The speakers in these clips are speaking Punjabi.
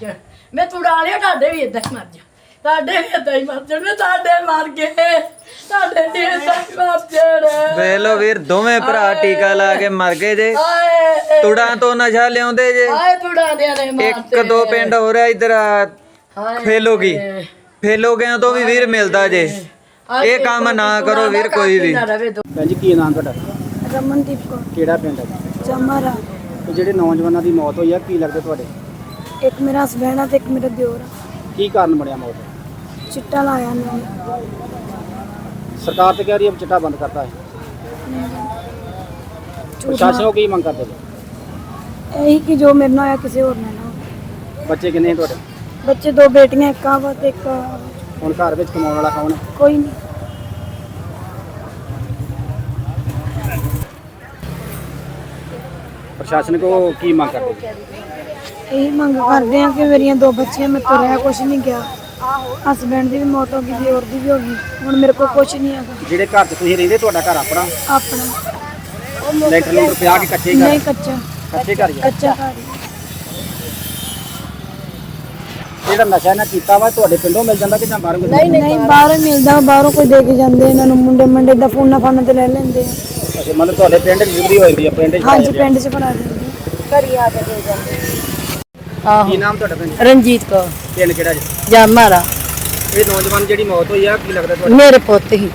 ਜਾਣ ਮੈਂ ਤੁੜਾ ਲਿਆ ਤੁਹਾਡੇ ਵੀ ਇਦਾਂ ਹੀ ਮਰ ਜਾ। ਤੁਹਾਡੇ ਵੀ ਇਦਾਂ ਹੀ ਮਰ ਜਾਣ ਤੁਹਾਡੇ ਮਰ ਗਏ। ਤੁਹਾਡੇ ਵੀ ਇਦਾਂ ਹੀ ਮਰ ਜਾਣ। ਵੇਖ ਲਓ ਵੀਰ ਦੋਵੇਂ ਭਰਾ ਟੀਕਾ ਲਾ ਕੇ ਮਰ ਗਏ ਜੇ। ਆਏ ਤੁੜਾਂ ਤੋਂ ਨਸ਼ਾ ਲਿਆਉਂਦੇ ਜੇ। ਆਏ ਤੁੜਾ ਦੇ ਨੇ ਮਾਰਤੇ ਇੱਕ ਦੋ ਪਿੰਡ ਹੋ ਰਿਹਾ ਇਧਰ ਫੇਲੋਗੀ। ਫੇਲੋਗਿਆਂ ਤੋਂ ਵੀ ਵੀਰ ਮਿਲਦਾ ਜੇ। ਇਹ ਕੰਮ ਨਾ ਕਰੋ ਵੀਰ ਕੋਈ ਵੀ। ਭੈਣ ਜੀ ਕੀ ਨਾਮ ਤੁਹਾਡਾ? ਰਮਨਦੀਪ ਕੌਰ। ਕਿਹੜਾ ਪਿੰਡ ਹੈ? ਜੀ? ਚਮਰਾ। ਤੇ ਜਿਹੜੇ ਨੌਜਵਾਨਾਂ ਦੀ ਮੌਤ ਹੋਈ ਆ ਕੀ ਲੱਗਦਾ ਤੁਹਾਡੇ? ਇੱਕ ਮੇਰਾ ਹਸਬੈਂਡ ਆ ਤੇ ਇੱਕ ਮੇਰਾ ਦਿਓਰ ਆ ਕੀ ਕਾਰਨ ਬਣਿਆ ਮੌਤ ਦਾ? ਚਿੱਟਾ ਲਾਇਆ ਨੇ ਸਰਕਾਰ ਤੇ ਕਹਿ ਰਹੀ ਹੈ ਵੀ ਚਿੱਟਾ ਬੰਦ ਕਰਤਾ ਹੈ ਪ੍ਰਸ਼ਾਸਨ ਨੂੰ ਕੀ ਮੰਗ ਕਰਦੇ ਜੀ ਇਹੀ ਕਿ ਜੋ ਮੇਰੇ ਨਾਲ ਹੋਇਆ ਕਿਸੇ ਹੋਰ ਨਾਲ ਨਾ ਹੋਵੇ। ਬੱਚੇ ਕਿੰਨੇ ਨੇ ਤੁਹਾਡੇ ਬੱਚੇ ਦੋ ਬੇਟੀਆਂ ਇੱਕ ਆ ਵਾ ਤੇ ਇੱਕ ਹੁਣ ਘਰ ਵਿੱਚ ਕਮਾਉਣ ਵਾਲਾ ਕੌਣ ਹੈ ਕੋਈ ਨਹੀਂ ਪ੍ਰਸ਼ਾਸਨ ਕੋ ਕੀ ਮੰਗ ਕਰਦੇ ਜੀ ਇਹੀ ਮੰਗ ਕਰਦੇ ਆ ਕਿ ਮੇਰੀਆਂ ਦੋ ਬੱਚੀਆਂ ਮੇਰੇ ਤੋਂ ਰਹਿ ਕੁਛ ਨਹੀਂ ਗਿਆ। ਹਸਬੈਂਡ ਦੀ ਵੀ ਮੌਤ ਹੋ ਗਈ ਦਿਓਰ ਦੀ ਵੀ ਹੋ ਗਈ। ਹੁਣ ਮੇਰੇ ਕੋਲ ਕੁਛ ਨਹੀਂ ਹੈਗਾ। ਜਿਹੜੇ ਘਰ 'ਚ ਤੁਸੀਂ ਰਹਿੰਦੇ ਤੁਹਾਡਾ ਘਰ ਆਪਣਾ? ਆਪਣਾ। ਲੈਂਟਰ ਲੂਟਰ ਪਿਆ ਕੇ ਕੱਚੇ ਨਹੀਂ ਘਰ? ਕੱਚਾ। ਕੱਚੇ ਘਰ ਹੀ ਆ। ਕੱਚਾ ਘਰ ਹੀ। ਜਿਹੜਾ ਨਸ਼ਾ ਇਹਨਾਂ ਕੀਤਾ ਵਾ ਤੁਹਾਡੇ ਪਿੰਡੋਂ ਮਿਲ ਜਾਂਦਾ ਕਿ ਜਾਂ ਬਾਹਰੋਂ ਮਿਲ ਜਾਂਦਾ? ਨਹੀਂ ਬਾਹਰੋਂ ਮਿਲਦਾ ਬਾਹਰੋਂ ਕੋਈ ਦੇ ਕੇ ਜਾਂਦੇ ਇਹਨਾਂ ਨੂੰ ਮੁੰਡੇ ਮੰਡੇ ਦਾ ਫੋਨਾ ਫਾਨਾ ਤੇ ਲੈ ਲੈਂਦੇ ਆ। ਅੱਛਾ ਮਤਲਬ ਤੁਹਾਡੇ ਪਿੰਡ ਡਿਲੀਵਰੀ ਹੋਈ ਆ ਪਿੰਡ 'ਚ ਹਾਂਜੀ ਪਿੰਡ 'ਚ ਬਣਾ ਦਿੰਦੇ ਘਰੀ ਆ ਕੇ ਦੇ ਜਾਂਦੇ ਕੀ ਨਾਮ ਤੁਹਾਡਾ ਪਿੰਡ ਰਣਜੀਤ ਕੌਰ। ਪਿੰਡ ਕਿਹੜਾ ਜੀ? ਜਾ ਮਾਰਾ ਇਹ ਨੌਜਵਾਨ ਜਿਹੜੀ ਮੌਤ ਹੋਈ ਆ ਕੀ ਲੱਗਦਾ ਤੁਹਾਡਾ? ਮੇਰੇ ਪੁੱਤ ਹੀ।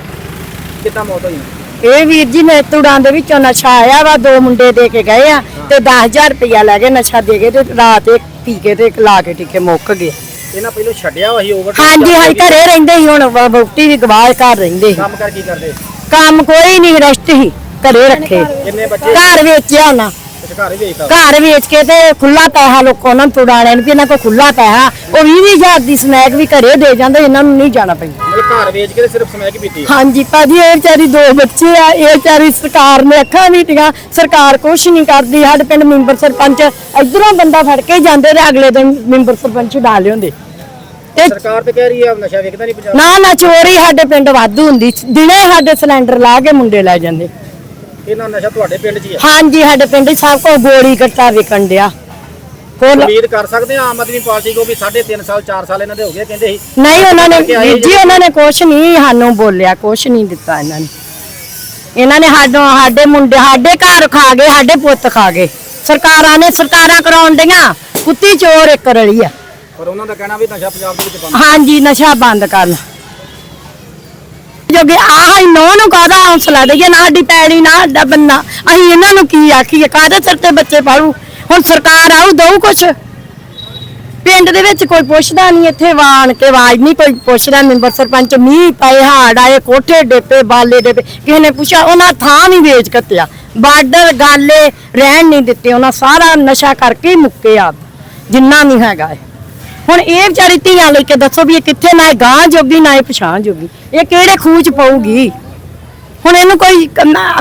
ਕਿੱਦਾਂ ਮੌਤ ਹੋਈ? ਇਹ ਵੀਰ ਜੀ ਨੇ ਤੁੜਾਂ ਦੇ ਵਿੱਚੋਂ ਨਸ਼ਾ ਆਇਆ ਵਾ ਦੋ ਮੁੰਡੇ ਦੇ ਕੇ ਗਏ ਆ ਤੇ 10000 ਰੁਪਇਆ ਲੈ ਕੇ ਨਸ਼ਾ ਦੇ ਕੇ ਤੇ ਰਾਤ ਇੱਕ ਪੀ ਕੇ ਤੇ ਇੱਕ ਲਾ ਕੇ ਟਿੱਕੇ ਮੁੱਕ ਗਏ। ਇਹਨਾਂ ਪਹਿਲਾਂ ਛੱਡਿਆ ਵਾ ਸੀ ਓਵਰ ਹਾਂਜੀ ਹਾਂ ਘਰੇ ਰਹਿੰਦੇ ਹੁਣ ਵਹੁਟੀ ਵੀ ਗਵਾਹ ਘਰ ਰਹਿੰਦੇ ਸੀ। ਕੰਮ ਕਰ ਕੀ ਕਰਦੇ? ਕੰਮ ਕੋਈ ਨਹੀਂ ਰੈਸਟ ਹੀ ਘਰੇ ਰੱਖੇ। ਕਿੰਨੇ ਬੱਚੇ? ਘਰ ਵੇਚਿਆ ਉਹਨਾਂ। ਘਰ ਹੀ ਵੇਚਦਾ ਘਰ ਵੇਚ ਕੇ ਤੇ ਖੁੱਲਾ ਪੈਸਾ ਲੋਕਾਂ ਉਹਨਾਂ ਨੂੰ ਤੁੜਾਣਿਆਂ ਨੂੰ ਵੀ ਇਹਨਾਂ ਕੋਲ ਖੁੱਲਾ ਪੈਸਾ। ਉਹ 20000 ਦੀ ਸਨੈਕ ਵੀ ਘਰੇ ਦੇ ਜਾਂਦੇ ਇਹਨਾਂ ਨੂੰ ਨਹੀਂ ਜਾਣਾ ਪੈਂਦਾ। ਮਤਲਬ ਘਰ ਵੇਚ ਕੇ ਤੇ ਸਿਰਫ ਸਮੈਕ ਪੀਤੀ। ਆ। ਹਾਂਜੀ ਭਾਜੀ ਇਹ ਵਿਚਾਰੀ ਦੋ ਬੱਚੇ ਆ ਇਹ ਵਿਚਾਰੀ ਸਰਕਾਰ ਨੇ ਅੱਖਾਂ ਮੀਟੀਆਂ ਸਰਕਾਰ ਕੁਛ ਨਹੀਂ ਕਰਦੀ ਸਾਡੇ ਪਿੰਡ ਮੈਂਬਰ ਸਰਪੰਚ ਇਧਰੋਂ ਬੰਦਾ ਫੜ ਕੇ ਜਾਂਦੇ ਤੇ ਅਗਲੇ ਦਿਨ ਮੈਂਬਰ ਸਰਪੰਚ ਡਾਲ ਲਿਆਉਂਦੇ। ਤੇ ਸਰਕਾਰ ਤੇ ਕਹਿ ਰਹੀ ਆ ਨਸ਼ਾ ਵਿਕਦਾ ਨਹੀਂ ਪੰਜਾਬ। ਨਾ ਨਾ ਚੋਰੀ ਸਾਡੇ ਪਿੰਡ ਵਾਧੂ ਹੁੰਦੀ ਦਿਨੇ ਸਾਡੇ ਸਿਲੰਡਰ ਲਾ ਕੇ ਮੁੰਡੇ ਲੈ ਜਾਂਦੇ। ਇਹਨਾਂ ਨਸ਼ਾ ਤੁਹਾਡੇ ਪਿੰਡ 'ਚ ਹੀ ਆ? ਹਾਂਜੀ ਸਾਡੇ ਪਿੰਡ 'ਚ ਸਭ ਕੋ ਗੋਲੀ ਗੱਟਾ ਵਿਕਣ ਡਿਆ। ਫੁੱਲ ਉਮੀਦ ਕਰ ਸਕਦੇ ਆ ਆਮ ਆਦਮੀ ਪਾਰਟੀ ਕੋ ਵੀ 3.5 ਸਾਲ 4 ਸਾਲ ਇਹਨਾਂ ਦੇ ਹੋ ਗਏ ਕਹਿੰਦੇ ਸੀ? ਨਹੀਂ ਉਹਨਾਂ ਨੇ ਕਰਕੇ ਆਏ ਵੀਰ ਜੀ ਉਹਨਾਂ ਨੇ ਕੁਛ ਨਹੀਂ ਸਾਨੂੰ ਬੋਲਿਆ ਕੁਛ ਨਹੀਂ ਦਿੱਤਾ ਇਹਨਾਂ ਨੇ। ਇਹਨਾਂ ਨੇ ਸਾਡੋਂ ਸਾਡੇ ਮੁੰਡੇ ਸਾਡੇ ਘਰ ਖਾ ਗਏ ਸਾਡੇ ਪੁੱਤ ਖਾ ਗਏ। ਸਰਕਾਰਾਂ ਨੇ ਸਰਕਾਰਾਂ ਕਰਾਉਣ ਡੀਆਂ ਕੁੱਤੀ ਚੋਰ ਇੱਕ ਰਲੀ ਆ। ਪਰ ਉਹਨਾਂ ਦਾ ਕਹਿਣਾ ਵੀ ਨਸ਼ਾ ਪੰਜਾਬ ਦੇ ਵਿੱਚ ਬੰਦ ਹਾਂਜੀ ਨਸ਼ਾ ਬੰਦ ਕਰਨ। ਜੋਗੇ, ਆਹ ਹੀ ਨੋ ਨੂੰ ਕਾਹਦਾ ਹੌਸਲਾ ਦੇਈਏ? ਨਾ ਸਾਡੀ ਪੈੜੀ, ਨਾ ਸਾਡਾ ਬੰਨਾ ਅਸੀਂ ਇਹਨਾਂ ਨੂੰ ਕੀ ਆਖੀਏ? ਕਾਹਦੇ ਸਿਰ ਤੇ ਬੱਚੇ ਪਾਲੂ ਹੁਣ ਸਰਕਾਰ ਆਊ, ਦਊ ਕੁਛ? ਪਿੰਡ ਦੇ ਵਿੱਚ ਕੋਈ ਪੁੱਛਦਾ ਨਹੀਂ ਇੱਥੇ, ਵਾਣ ਕੇ ਆਵਾਜ਼ ਨਹੀਂ ਕੋਈ ਪੁੱਛਦਾ ਮੈਂਬਰ ਸਰਪੰਚ। ਮੀਂਹ ਪਏ, ਹਾੜ ਆਏ, ਕੋਠੇ ਡੇਪੇ, ਬਾਲੇ ਡੇਪੇ। ਕਿਸੇ ਨੇ ਪੁੱਛਿਆ, ਉਹਨਾਂ ਥਾਂ ਨਹੀਂ ਵੇਚ ਕੱਤਿਆ ਬਾਰਡਰ ਗਾਲੇ ਰਹਿਣ ਨਹੀਂ ਦਿੱਤੇ, ਉਹਨਾਂ ਸਾਰਾ ਨਸ਼ਾ ਕਰਕੇ ਮੁੱਕੇ ਆ ਜਿੰਨਾ ਨਹੀਂ ਹੈਗਾ ਹੁਣ ਇਹ ਵਿਚਾਰੀ ਧੀਆਂ ਲੈ ਕੇ ਦੱਸੋ ਵੀ ਇਹ ਕਿੱਥੇ ਨਾ ਇਹ ਗਾਂ ਜੋਗੀ ਨਾ ਇਹ ਪਛਾਣ ਜੋਗੀ। ਇਹ ਕਿਹੜੇ ਖੂਹ ਚ ਪਊਗੀ? ਹੁਣ ਇਹਨੂੰ ਕੋਈ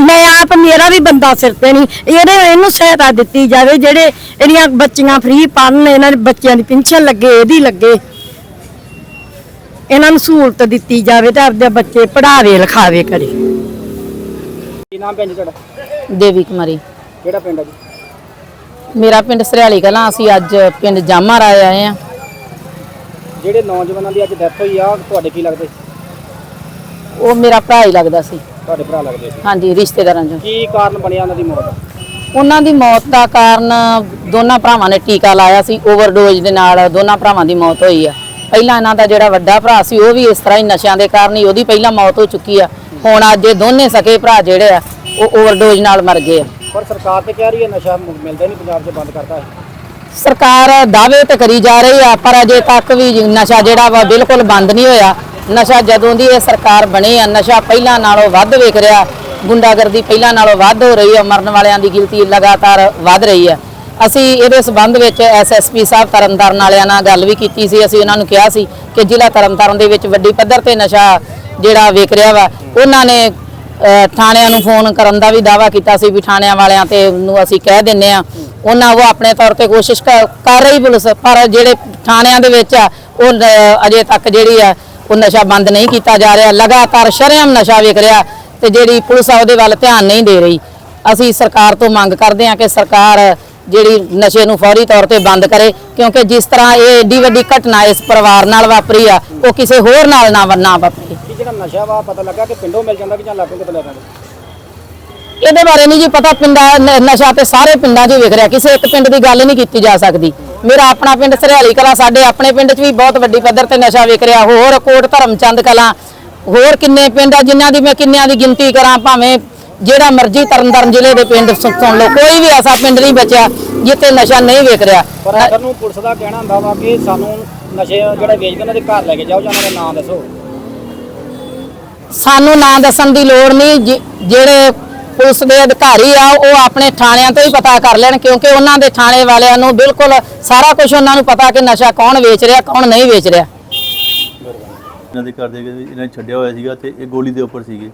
ਮੈਂ ਆਪ ਮੇਰਾ ਵੀ ਬੰਦਾ ਸਿਰ ਤੇ ਨਹੀਂ। ਇਹਦੇ ਇਹਨੂੰ ਸਹਾਇਤਾ ਦਿੱਤੀ ਜਾਵੇ ਜਿਹੜੇ ਇਹਦੀਆਂ ਬੱਚੀਆਂ ਫ੍ਰੀ ਪੜਨ ਇਹਨਾਂ ਦੇ ਬੱਚਿਆਂ ਦੀ ਪੈਨਸ਼ਨ ਲੱਗੇ ਇਹਦੀ ਲੱਗੇ। ਇਹਨਾਂ ਨੂੰ ਸਹੂਲਤ ਦਿੱਤੀ ਜਾਵੇ ਤੇ ਆਪਦੇ ਬੱਚੇ ਪੜਾਵੇ ਲਿਖਾਵੇ ਕਰੇ। ਕੀ ਨਾਮ ਜੀ ਤੁਹਾਡਾ? ਦੇਵੀ ਕੁਮਾਰੀ। ਕਿਹੜਾ ਪਿੰਡ ਹੈ ਜੀ? ਮੇਰਾ ਪਿੰਡ ਸਰਿਆਲੀ ਕਲਾਂ। ਅਸੀਂ ਅੱਜ ਪਿੰਡ ਜਾਮਾ ਰਾਏ ਆਏ ਆ ਜਿਹੜੇ ਨੌਜਵਾਨਾਂ ਦੀ ਅੱਜ ਡੈਥ ਹੋਈ ਆ ਤੁਹਾਡੇ ਕੀ ਲੱਗਦੇ? ਉਹ ਮੇਰਾ ਭਰਾ ਹੀ ਲੱਗਦਾ ਸੀ। ਤੁਹਾਡੇ ਭਰਾ ਲੱਗਦੇ ਸੀ। ਹਾਂਜੀ ਰਿਸ਼ਤੇਦਾਰਾਂ ਚੋਂ। ਕੀ ਕਾਰਨ ਬਣਿਆ ਉਹਨਾਂ ਦੀ ਮੌਤ ਦਾ? ਉਹਨਾਂ ਦੀ ਮੌਤ ਦਾ ਕਾਰਨ ਦੋਨਾਂ ਭਰਾਵਾਂ ਨੇ ਟੀਕਾ ਲਾਇਆ ਸੀ ਓਵਰਡੋਜ਼ ਦੇ ਨਾਲ ਦੋਨਾਂ ਭਰਾਵਾਂ ਦੀ ਮੌਤ ਹੋਈ ਆ। ਪਹਿਲਾਂ ਇਹਨਾਂ ਦਾ ਜਿਹੜਾ ਵੱਡਾ ਭਰਾ ਸੀ ਉਹ ਵੀ ਇਸ ਤਰ੍ਹਾਂ ਹੀ ਨਸ਼ਿਆਂ ਦੇ ਕਾਰਨ ਹੀ ਉਹਦੀ ਪਹਿਲਾਂ ਮੌਤ ਹੋ ਚੁੱਕੀ ਆ। ਹੁਣ ਅੱਜ ਇਹ ਦੋਨੇ ਸਕੇ ਭਰਾ ਜਿਹੜੇ ਆ ਉਹ ਓਵਰਡੋਜ਼ ਨਾਲ ਮਰ ਗਏ ਆ। ਪਰ ਸਰਕਾਰ ਤੇ ਕਹਿ ਰਹੀ ਹੈ ਨਸ਼ਾ ਮਿਲਦਾ ਨਹੀਂ ਪੰਜਾਬ 'ਚ ਬੰਦ ਕਰਤਾ ਹੈ ਸਰਕਾਰ ਦਾਅਵੇ ਤੇ ਕਰੀ ਜਾ ਰਹੀ ਆ, ਪਰ ਅਜੇ ਤੱਕ ਵੀ ਨਸ਼ਾ ਜਿਹੜਾ ਵਾ ਬਿਲਕੁਲ ਬੰਦ ਨਹੀਂ ਹੋਇਆ। ਨਸ਼ਾ ਜਦੋਂ ਦੀ ਇਹ ਸਰਕਾਰ ਬਣੀ ਆ, ਨਸ਼ਾ ਪਹਿਲਾਂ ਨਾਲੋਂ ਵੱਧ ਵੇਖ ਰਿਹਾ। ਗੁੰਡਾਗਰਦੀ ਪਹਿਲਾਂ ਨਾਲੋਂ ਵੱਧ ਹੋ ਰਹੀ ਆ, ਮਰਨ ਵਾਲਿਆਂ ਦੀ ਗਿਣਤੀ ਲਗਾਤਾਰ ਵੱਧ ਰਹੀ ਆ। ਅਸੀਂ ਇਹਦੇ ਸਬੰਧ ਵਿੱਚ ਐਸਐਸਪੀ ਸਾਹਿਬ ਤਰਨਤਾਰਨ ਵਾਲਿਆਂ ਨਾਲ ਗੱਲ ਵੀ ਕੀਤੀ ਸੀ, ਅਸੀਂ ਉਹਨਾਂ ਨੂੰ ਕਿਹਾ ਸੀ ਕਿ ਜ਼ਿਲ੍ਹਾ ਤਰਨਤਾਰਨ ਦੇ ਵਿੱਚ ਵੱਡੀ ਪੱਧਰ ਤੇ ਨਸ਼ਾ ਜਿਹੜਾ ਵੇਖ ਰਿਹਾ ਵਾ, ਉਹਨਾਂ ਨੇ ਥਾਣਿਆਂ ਨੂੰ ਫੋਨ ਕਰਨ ਦਾ ਵੀ ਦਾਵਾ ਕੀਤਾ ਸੀ ਵੀ ਥਾਣਿਆਂ ਵਾਲਿਆਂ ਤੇ ਨੂੰ ਅਸੀਂ ਕਹਿ ਦਿੰਨੇ ਆ ਉਹਨਾਂ ਉਹ ਆਪਣੇ ਤੌਰ ਤੇ ਕੋਸ਼ਿਸ਼ ਕਰ ਰਹੀ ਪੁਲਿਸ, ਪਰ ਜਿਹੜੇ ਥਾਣਿਆਂ ਦੇ ਵਿੱਚ ਆ, ਉਹ ਅਜੇ ਤੱਕ ਜਿਹੜੀ ਆ, ਉਹ ਨਸ਼ਾ ਬੰਦ ਨਹੀਂ ਕੀਤਾ ਜਾ ਰਿਹਾ। ਲਗਾਤਾਰ ਸ਼ਰੇਆਮ ਨਸ਼ਾ ਵਿਕ ਰਿਹਾ ਤੇ ਜਿਹੜੀ ਪੁਲਿਸ ਆ, ਉਹਦੇ ਵੱਲ ਧਿਆਨ ਨਹੀਂ ਦੇ ਰਹੀ। ਅਸੀਂ ਸਰਕਾਰ ਤੋਂ ਮੰਗ ਕਰਦੇ ਹਾਂ ਕਿ ਸਰਕਾਰ ਜਿਹੜੀ ਨਸ਼ੇ ਨੂੰ ਫੌਰੀ ਤੌਰ ਤੇ ਬੰਦ ਕਰੇ, ਕਿਉਂਕਿ ਜਿਸ ਤਰ੍ਹਾਂ ਇਹ ਏਡੀ ਵੱਡੀ ਘਟਨਾ ਇਸ ਪਰਿਵਾਰ ਨਾਲ ਵਾਪਰੀ ਆ, ਉਹ ਕਿਸੇ ਹੋਰ ਨਾਲ ਨਾ ਨਾ ਵਾਪਰੇ। ਜਿਹੜਾ ਨਸ਼ਾ ਵਾ, ਪਤਾ ਲੱਗਾ ਕਿ ਪਿੰਡੋਂ ਮਿਲ ਜਾਂਦਾ ਕਿ ਜਾਂ ਲਾਗੋਂ ਕਿਤੇ ਲੈ ਜਾਂਦੇ ਇਹਦੇ ਬਾਰੇ ਨਹੀਂ ਜੀ ਪਤਾ ਪਿੰਡਾਂ ਨ- ਨਸ਼ਾ ਤੇ ਸਾਰੇ ਪਿੰਡਾਂ 'ਚ ਹੀ ਵਿਖ ਰਿਹਾ। ਕਿਸੇ ਇੱਕ ਪਿੰਡ ਦੀ ਗੱਲ ਨਹੀਂ ਕੀਤੀ ਜਾ ਸਕਦੀ। ਮੇਰਾ ਆਪਣਾ ਪਿੰਡ ਸਰਿਆਲੀ ਕਲਾ ਸਾਡੇ ਆਪਣੇ ਪਿੰਡ 'ਚ ਵੀ ਬਹੁਤ ਵੱਡੀ ਪੱਧਰ ਤੇ ਨਸ਼ਾ ਵਿਕ ਰਿਹਾ। ਹੋਰ ਕੋਟ ਧਰਮਚੰਦ ਕਲਾ ਹੋਰ ਕਿੰਨੇ ਪਿੰਡ ਆ ਜਿਨ੍ਹਾਂ ਦੀ ਮੈਂ ਕਿੰਨਿਆਂ ਦੀ ਗਿਣਤੀ ਕਰਾਂ ਭਾਵੇਂ ਜਿਹੜਾ ਮਰਜ਼ੀ ਤਰਨਤਾਰਨ ਜ਼ਿਲ੍ਹੇ ਦੇ ਪਿੰਡ ਸੁ- ਸੁਣ ਲਓ ਕੋਈ ਵੀ ਐਸਾ ਪਿੰਡ ਨਹੀਂ ਬਚਿਆ ਜਿੱਥੇ ਨਸ਼ਾ ਨਹੀਂ ਵਿਕ ਰਿਹਾ। ਪਰ ਅਸਰ ਨੂੰ ਪੁਲਿਸ ਦਾ ਕਹਿਣਾ ਹੁੰਦਾ ਵਾ ਕਿ ਸਾਨੂੰ ਨਸ਼ੇ ਜਿਹੜੇ ਵੇਚਦੇ ਉਹਨਾਂ ਦੇ ਘਰ ਲੈ ਕੇ ਜਾਓ ਜਾਂ ਉਹਨਾਂ ਦਾ ਨਾਮ ਦੱਸੋ। ਸਾਨੂੰ ਨਾਂ ਦੱਸਣ ਦੀ ਲੋੜ ਨਹੀਂ। ਜਿ- ਜਿਹੜੇ ਪੁਲਿਸ ਦੇ ਅਧਿਕਾਰੀ ਆ ਉਹ ਆਪਣੇ ਥਾਣਿਆਂ ਤੋਂ ਹੀ ਪਤਾ ਕਰ ਲੈਣ ਕਿਉਂਕਿ ਉਹਨਾਂ ਦੇ ਥਾਣੇ ਵਾਲਿਆਂ ਨੂੰ ਬਿਲਕੁਲ ਸਾਰਾ ਕੁਝ ਉਹਨਾਂ ਨੂੰ ਪਤਾ ਕਿ ਨਸ਼ਾ ਕੌਣ ਵੇਚ ਰਿਹਾ ਕੌਣ ਨਹੀਂ ਵੇਚ ਰਿਹਾ। ਇਹਨਾਂ ਦੇ ਘਰ ਦੇ ਇਹਨਾਂ ਛੱਡਿਆ ਹੋਇਆ ਸੀਗਾ ਤੇ ਇਹ ਗੋਲੀ ਦੇ ਉੱਪਰ ਸੀਗੇ।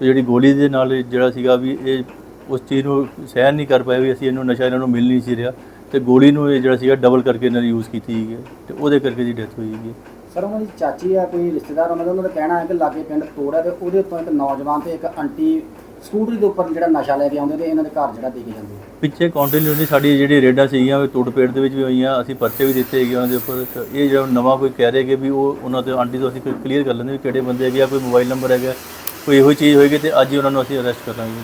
ਤੇ ਜਿਹੜੀ ਗੋਲੀ ਦੇ ਨਾਲ ਜਿਹੜਾ ਸੀਗਾ ਵੀ ਇਹ ਉਸ ਚੀਜ਼ ਨੂੰ ਸਹਿਨ ਨਹੀਂ ਕਰ ਪਾਏ ਵੀ ਅਸੀਂ ਇਹਨੂੰ ਨਸ਼ਾ ਇਹਨਾਂ ਨੂੰ ਮਿਲ ਨਹੀਂ ਸੀ ਰਿਹਾ। ਤੇ ਗੋਲੀ ਨੂੰ ਇਹ ਜਿਹੜਾ ਸੀਗਾ ਡਬਲ ਕਰਕੇ ਇਹਨਾਂ ਨੇ ਯੂਜ਼ ਕੀਤੀ ਸੀਗੀ ਤੇ ਉਹਦੇ ਕਰਕੇ ਦੀ ਡੈਥ ਹੋਈ ਸੀਗੀ। ਸਰ ਉਹਨਾਂ ਦੀ ਚਾਚੀ ਆ ਕੋਈ ਰਿਸ਼ਤੇਦਾਰ ਉਹਨਾਂ ਦਾ ਉਹਨਾਂ ਦਾ ਕਹਿਣਾ ਹੈ ਕਿ ਲਾਗੇ ਪਿੰਡ ਤੋੜ ਹੈ ਤੇ ਉਹਦੇ ਉੱਤੋਂ ਇੱਕ ਨੌਜਵਾਨ ਤੇ ਇੱਕ ਆਂਟੀ ਸਕੂਟਰੀ ਦੇ ਉੱਪਰ ਜਿਹੜਾ ਨਸ਼ਾ ਲੈ ਕੇ ਆਉਂਦੇ ਤੇ ਇਹਨਾਂ ਦੇ ਘਰ ਜਿਹੜਾ ਦੇ ਕੇ ਜਾਂਦੇ। ਪਿੱਛੇ ਕੰਟੀਨਿਊਟੀ ਸਾਡੀ ਜਿਹੜੀ ਰੇਡਾਂ ਸੀਗੀਆਂ ਉਹ ਤੋੜਪੇੜ ਦੇ ਵਿੱਚ ਵੀ ਹੋਈਆਂ ਅਸੀਂ ਪਰਚੇ ਵੀ ਦਿੱਤੇ ਹੈਗੇ ਉਹਨਾਂ ਦੇ ਉੱਪਰ। ਤੇ ਇਹ ਜਿਹੜਾ ਨਵਾਂ ਕੋਈ ਕਹਿ ਰਿਹਾ ਕਿ ਵੀ ਉਹ ਉਹਨਾਂ ਦੇ ਆਂਟੀ ਤੋਂ ਅਸੀਂ ਕੋਈ ਕਲੀਅਰ ਕਰ ਲੈਂਦੇ ਵੀ ਕਿਹੜੇ ਬੰਦੇ ਹੈਗੇ ਆ ਕੋਈ ਮੋਬਾਈਲ ਨੰਬਰ ਹੈਗਾ ਕੋਈ ਇਹੋ ਚੀਜ਼ ਹੋਏਗੀ ਤੇ ਅੱਜ ਹੀ ਉਹਨਾਂ ਨੂੰ ਅਸੀਂ ਅਰੈਸਟ ਕਰ ਲਾਂਗੇ।